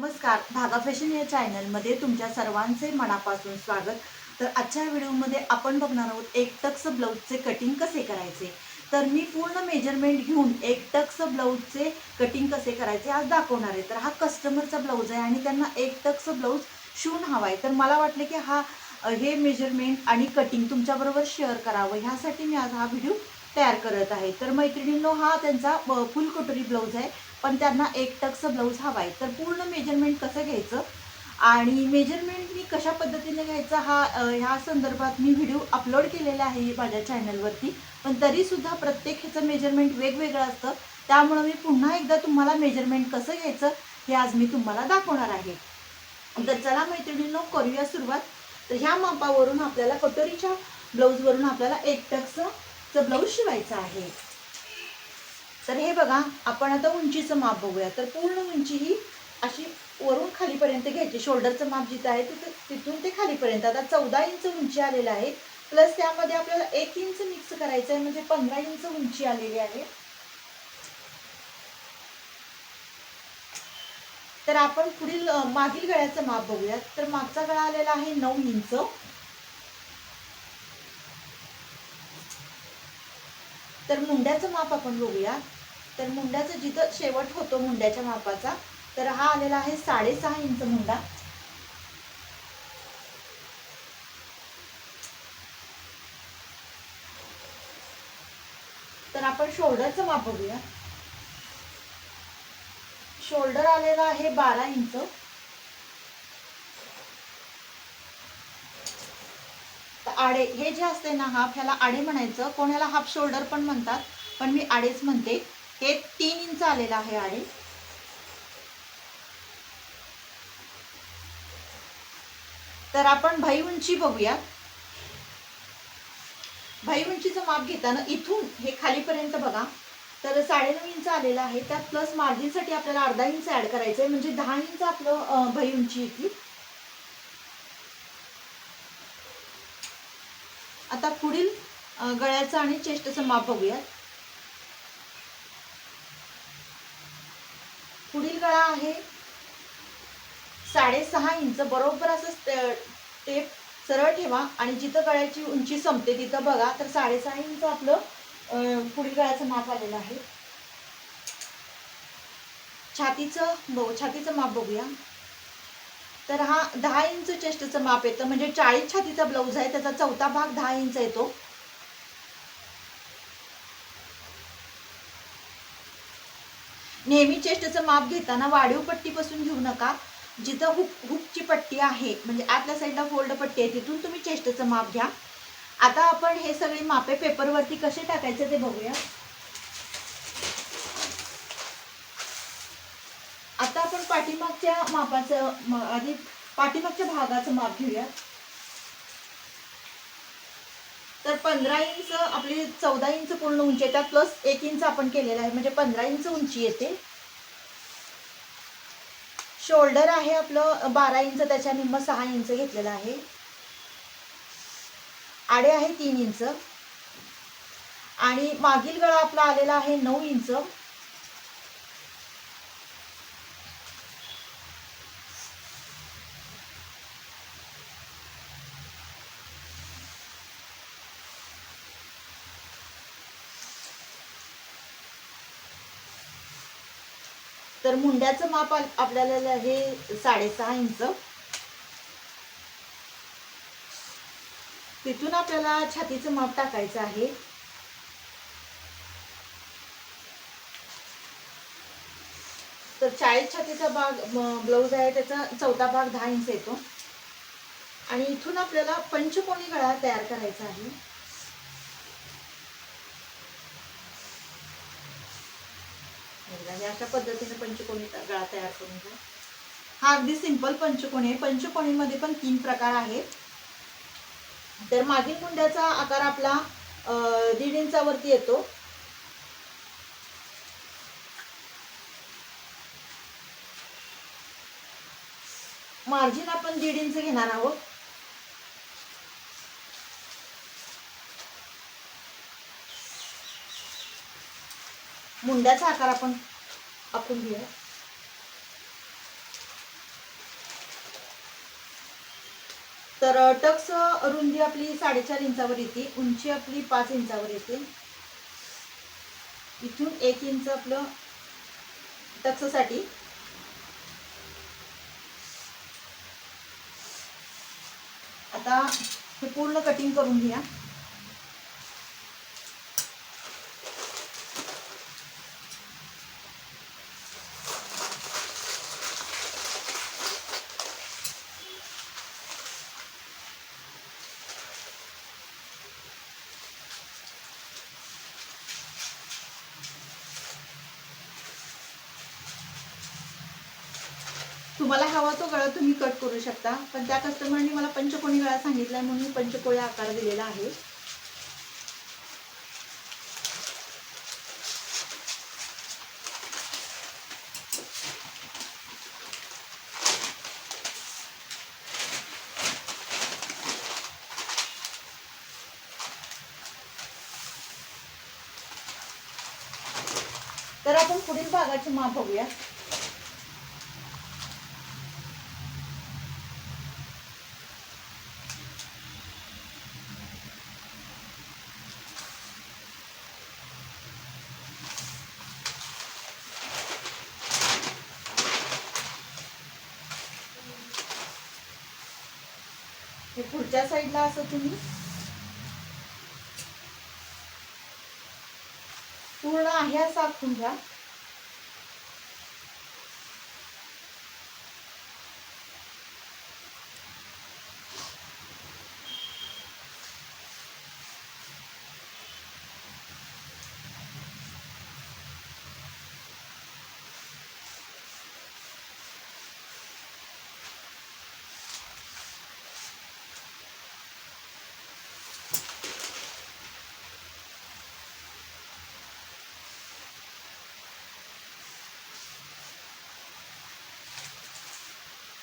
नमस्कार. धागा फॅशन या चॅनलमध्ये तुमच्या सर्वांचे मनापासून स्वागत. तर आजच्या व्हिडिओमध्ये आपण बघणार आहोत एक टक्स ब्लाऊजचे कटिंग कसे करायचे. तर मी पूर्ण मेजरमेंट घेऊन एक टक्स ब्लाऊजचे कटिंग कसे करायचे आज दाखवणार आहे. तर हा कस्टमरचा ब्लाऊज आहे आणि त्यांना एक टक्स ब्लाऊज शिवून हवा आहे तर मला वाटलं की हा हे मेजरमेंट आणि कटिंग तुमच्याबरोबर शेअर करावं. ह्यासाठी मी आज हा व्हिडिओ तयार करत आहे. तर मैत्रिणींनो हा त्यांचा फुल कटोरी ब्लाऊज आहे. पण त्यांना एक टक्स ब्लाऊज हवा आहे. तर पूर्ण मेजरमेंट कसं घ्यायचं? आणि मेजरमेंट मी कशा पद्धतीने घ्यायचा? हा ह्या संदर्भात मी व्हिडिओ अपलोड केलेला आहे माझ्या चॅनलवरती पण तरीसुद्धा प्रत्येक ह्याचं मेजरमेंट वेगवेगळं असतं. त्यामुळं मी पुन्हा एकदा तुम्हाला मेजरमेंट कसं घ्यायचं हे आज मी तुम्हाला दाखवणार आहे. तर चला मैत्रिणींनो करूया सुरुवात. तर ह्या मापावरून आपल्याला कटोरीच्या ब्लाऊजवरून आपल्याला एक टक्सचं ब्लाऊज शिवायचं आहे. तर हे बघा आपण आता उंचीचं माप बघूया. तर पूर्ण उंची ही अशी वरून खालीपर्यंत घ्यायची. शोल्डरचं माप जिथं आहे तिथं तिथून ते खालीपर्यंत. आता चौदा इंच उंची आलेलं आहे. प्लस त्यामध्ये आपल्याला एक इंच मिक्स करायचं आहे. म्हणजे पंधरा इंच उंची आलेली आहे. तर आपण पुढील मागील गळ्याचं माप बघूयात. तर मागचा गळा आलेला आहे नऊ इंच. तर मुंड्याचं माप आपण बघूया. तर मुंड्याचं जिथं शेवट होतो मुंड्याच्या मापाचा तर हा आलेला आहे साडेसहा इंच मुंडा. तर आपण शोल्डरचं माप बघूया. शोल्डर आलेला आहे बारा इंच. तर आडे हे जे असते ना हाफ ह्याला आडे म्हणायचं. कोणाला हाफ शोल्डर पण म्हणतात पण मी आडेच म्हणते. हे तीन इंच आलेलं आहे आडे. तर आपण भाई उंची बघूया भाई उंचीचं माप घेताना इथून हे खालीपर्यंत बघा. तर साडेनऊ इंच आलेलं आहे. त्यात प्लस मार्जिनसाठी आपल्याला अर्धा इंच ऍड करायचं आहे म्हणजे दहा इंच आपलं भाई उंची येते आता पुढील गळ्याचं आणि चेस्टचं माप बघूया पुढील गळा आहे साडेसहा इंच. बरोबर असं टेप सरळ ठेवा आणि जिथं गळ्याची उंची संपते तिथं बघा. तर साडेसहा इंच आपलं पुढील गळ्याचं माप आलेलं आहे. छातीचं बघू छातीचं माप बघूया. तर हा दहा इंच चेस्टचं माप येतं म्हणजे चाळीस छातीचा ब्लाऊज आहे त्याचा चौथा भाग दहा इंच येतो. नेहमी चेस्टचं माप घेताना वाढीव पट्टीपासून घेऊ नका. जिथं हुक हुकची पट्टी आहे म्हणजे आतल्या साईडला फोल्ड पट्टी आहे तिथून तुम्ही चेस्टचं माप घ्या. आता आपण हे सगळे मापे पेपरवरती कसे टाकायचे ते बघूया आता आपण पाठीमागच्या मापाचं आधी पाठीमागच्या भागाचं माप घेऊया. तर पंधरा इंच आपली चौदा इंच पूर्ण उंची आहे त्या प्लस एक इंच आपण केलेलं आहे. म्हणजे पंधरा इंच उंची येते. शोल्डर आहे आपलं बारा इंच त्याच्या निम्म सहा इंच घेतलेलं आहे. आडे आहे तीन इंच. आणि मागील गळा आपला आलेला आहे नऊ इंच. तर मुंड्याचं माप आपल्याला हे साडेसहा इंच. तिथून आपल्याला छातीचं माप टाकायचं आहे. तर चाळीस छातीचा भाग ब्लाऊज आहे त्याचा चौथा भाग दहा इंच येतो. आणि इथून आपल्याला पंचकोणी गळा तयार करायचा आहे. म्हणजे अशा पद्धतीने पंचकोणी गळा तयार करून घ्या. हा अगदी सिंपल पंचकोणी आहे. पंचकोणीमध्ये पण तीन प्रकार आहेत. तर मागील मुंड्याचा आकार आपला दीड इंचावरती येतो. मार्जिन आपण दीड इंच घेणार आहोत. मुंड्याचा आकार आपण अकुंभीय तर टक्स रुंदी आपली साडेचार इंचावर येते. उंची आपली पाच इंचावर येते. इथून एक इंच आपलं टक्ससाठी. आता हे पूर्ण कटिंग करून घ्या तुम्हाला हवा तो गळा तुम्ही कट करू शकता. पण त्या कस्टमरनी मला पंचकोणी गळा सांगितलाय म्हणून मी पंचकोळी आकार दिलेला आहे. तर आपण पुढील भागाची माप बघूया. हे पुढच्या साईडला असं तुम्ही पूर्ण आहे असं आखून घ्या.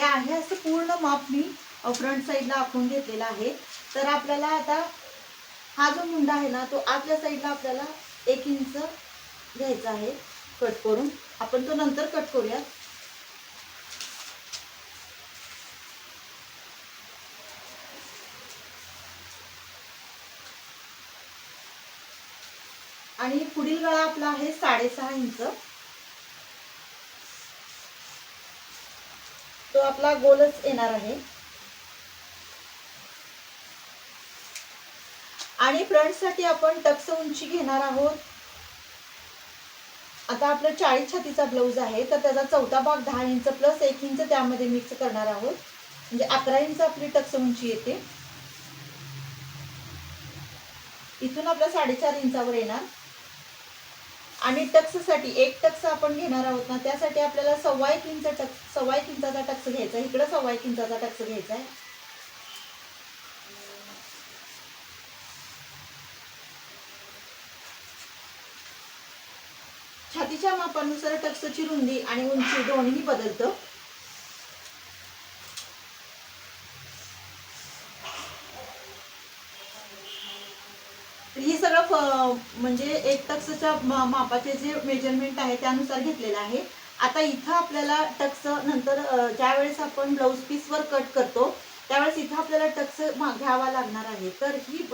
हे आहे असं पूर्ण माप मी फ्रंट साईडला आखून घेतलेला आहे. तर आपल्याला आता हा जो मुंडा आहे ना तो आतल्या साईडला आपल्याला एक इंच घ्यायचा आहे कट करून. आपण तो नंतर कट करूया आणि पुढील गळा आपला आहे साडेसहा इंच आपला गोलच येणार आहे. आणि फ्रंटसाठी आपण टक्स उंची घेणार आहोत. आता आपलं चाळीस छातीचा ब्लाऊज आहे तर त्याचा चौथा भाग दहा इंच प्लस एक इंच त्यामध्ये मिक्स करणार आहोत. म्हणजे अकरा इंच आपली टक्स उंची येते. इथून आपला साडेचार इंचावर येणार. आणि टक्ससाठी एक टक्स आपण घेणार आहोत ना त्यासाठी आपल्याला सव्वा एक इंच टक्स सव्वा एक इंचाचा टक्स घ्यायचा आहे. इकडं सव्वा एक इंचाचा टक्स घ्यायचा आहे. छातीच्या मापानुसार टक्सची रुंदी आणि उंची दोन्ही बदलतं तर हे सगळं फ- म्हणजे एक टक्सच्या मा- मापाचे जे मेजरमेंट आहे त्यानुसार घेतलेलं आहे. आता इथं आपल्याला टक्स नंतर ज्यावेळेस आपण ब्लाऊज पीसवर कट करतो त्यावेळेस इथं आपल्याला टक्स मा- घ्यावा लागणार आहे. तर ही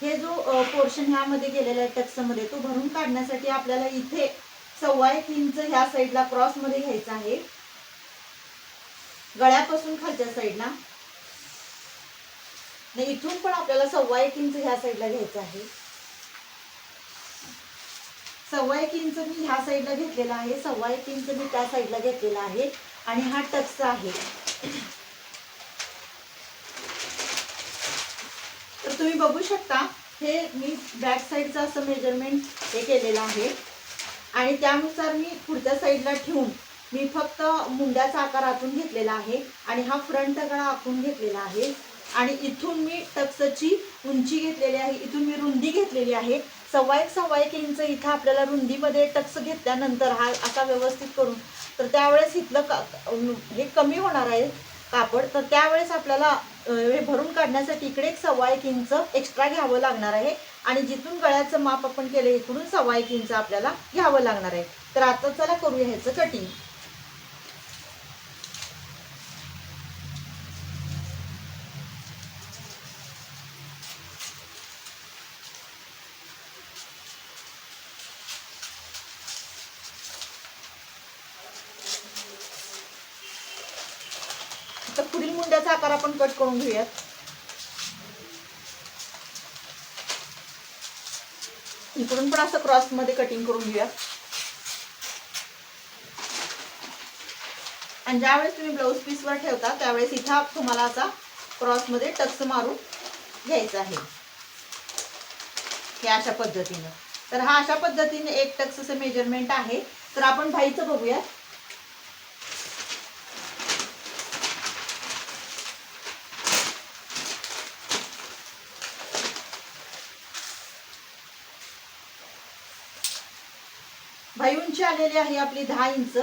हे जो पोर्शन ह्यामध्ये गेलेला आहे टक्समध्ये तो भरून काढण्यासाठी आपल्याला इथे सव्वा एक इंच ह्या साईडला क्रॉसमध्ये घ्यायचं आहे. गळ्यापासून खालच्या साईडला. नाही इथून पण आपल्याला सव्वा एक इंच ह्या साईडला घ्यायचं आहे. सव्वा एक इंच मी ह्या साईडला घेतलेला आहे. सव्वा एक इंच मी त्या साईडला घेतलेला आहे. आणि हा टचचा आहे. तर तुम्ही बघू शकता हे मी बॅक साईडचं असं मेजरमेंट हे केलेलं आहे. आणि त्यानुसार मी पुढच्या साईडला ठेवून मी फक्त मुंड्याचा आकार आखून घेतलेला आहे आणि हा फ्रंट गळा आखून घेतलेला आहे. आणि इथून मी टक्सची उंची घेतलेली आहे. इथून मी रुंदी घेतलेली आहे. सव्वा एक सव्वा एक इंच इथं आपल्याला रुंदीमध्ये टक्स घेतल्यानंतर हा असा व्यवस्थित करून तर त्यावेळेस इथलं का हे कमी होणार आहे कापड तर त्यावेळेस आपल्याला हे भरून काढण्यासाठी इकडे एक सव्वा एक इंच एक्स्ट्रा घ्यावं लागणार आहे. आणि जिथून गळ्याचं माप आपण केलं इकडून सव्वा एक इंच आपल्याला घ्यावं लागणार आहे. तर आता चला करूया ह्याचं कटिंग आता पुढील मुंड्याचा आकार आपण कट करून घेऊयात. इकडून पण असं क्रॉसमध्ये कटिंग करून घेऊया आणि ज्यावेळेस तुम्ही ब्लाऊज पीसवर ठेवता त्यावेळेस इथं तुम्हाला असा क्रॉसमध्ये टक्स मारून घ्यायचा आहे. हे अशा पद्धतीनं. तर हा अशा पद्धतीने एक टक्सचं मेजरमेंट आहे. तर आपण भाईचं बघूया भाई उंची आलेली आहे आपली दहा इंच.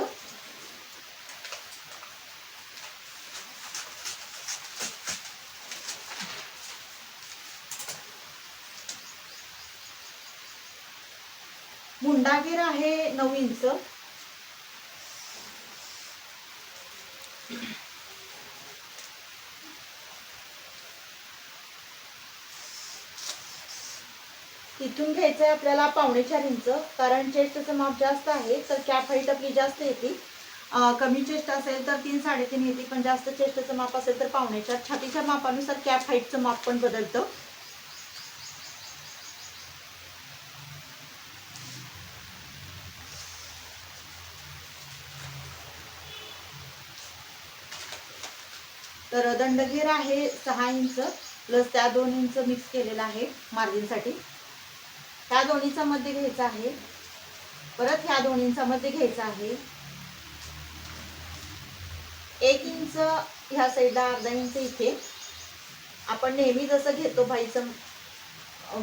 मुंडागीर आहे नऊ इंच. इथून घ्यायचं आहे आपल्याला पावणे चार इंच. कारण चेस्टचं माप जास्त आहे तर कॅप हाईट आपली जास्त येते. कमी चेस्ट असेल तर तीन साडेतीन येते पण जास्त चेस्टचं माप असेल तर पावणे चार. छातीच्या मापानुसार कॅप हाईटचं माप पण बदलतं. तर दंडघेर आहे सहा इंच प्लस त्या दोन इंच मिक्स केलेला आहे मार्जिनसाठी. त्या दोन्हीचा मध्य घ्यायचा आहे. परत ह्या दोन्हींचा मध्य घ्यायचा आहे. एक इंच ह्या साईडला अर्धा इंच इथे. आपण नेहमी जसं घेतो भाईचं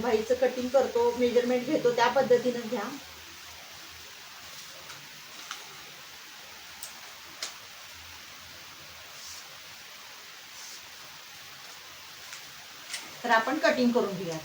भाईचं कटिंग करतो मेजरमेंट घेतो त्या पद्धतीनं घ्या. तर आपण कटिंग करून घेऊया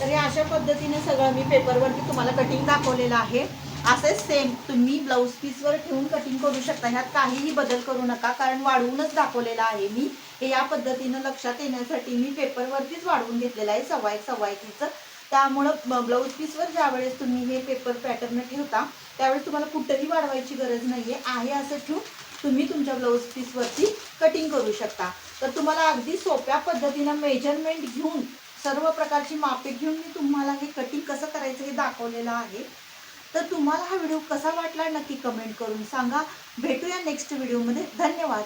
तर या अशा पद्धतीने सगळं मी पेपरवरती तुम्हाला कटिंग दाखवलेलं आहे. असेच सेम तुम्ही ब्लाऊज पीसवर ठेवून कटिंग करू शकता. ह्यात काहीही बदल करू नका कारण वाढवूनच दाखवलेलं आहे मी. हे या पद्धतीनं लक्षात येण्यासाठी मी पेपरवरतीच वाढवून घेतलेलं आहे सव्वा एक सव्वा एक त्यामुळं ब्लाऊज पीसवर ज्यावेळेस तुम्ही हे पेपर पॅटर्न ठेवता त्यावेळेस तुम्हाला कुठंही वाढवायची गरज नाही आहे असं ठेवून तुम्ही तुमच्या ब्लाऊज पीसवरती कटिंग करू शकता. तर तुम्हाला अगदी सोप्या पद्धतीनं मेजरमेंट घेऊन सर्व प्रकारची मापे घेऊन मी तुम्हाला हे कटिंग कसं करायचं हे दाखवलेलं आहे. तर तुम्हाला हा व्हिडिओ कसा वाटला नक्की कमेंट करून सांगा. भेटूया नेक्स्ट व्हिडिओमध्ये धन्यवाद.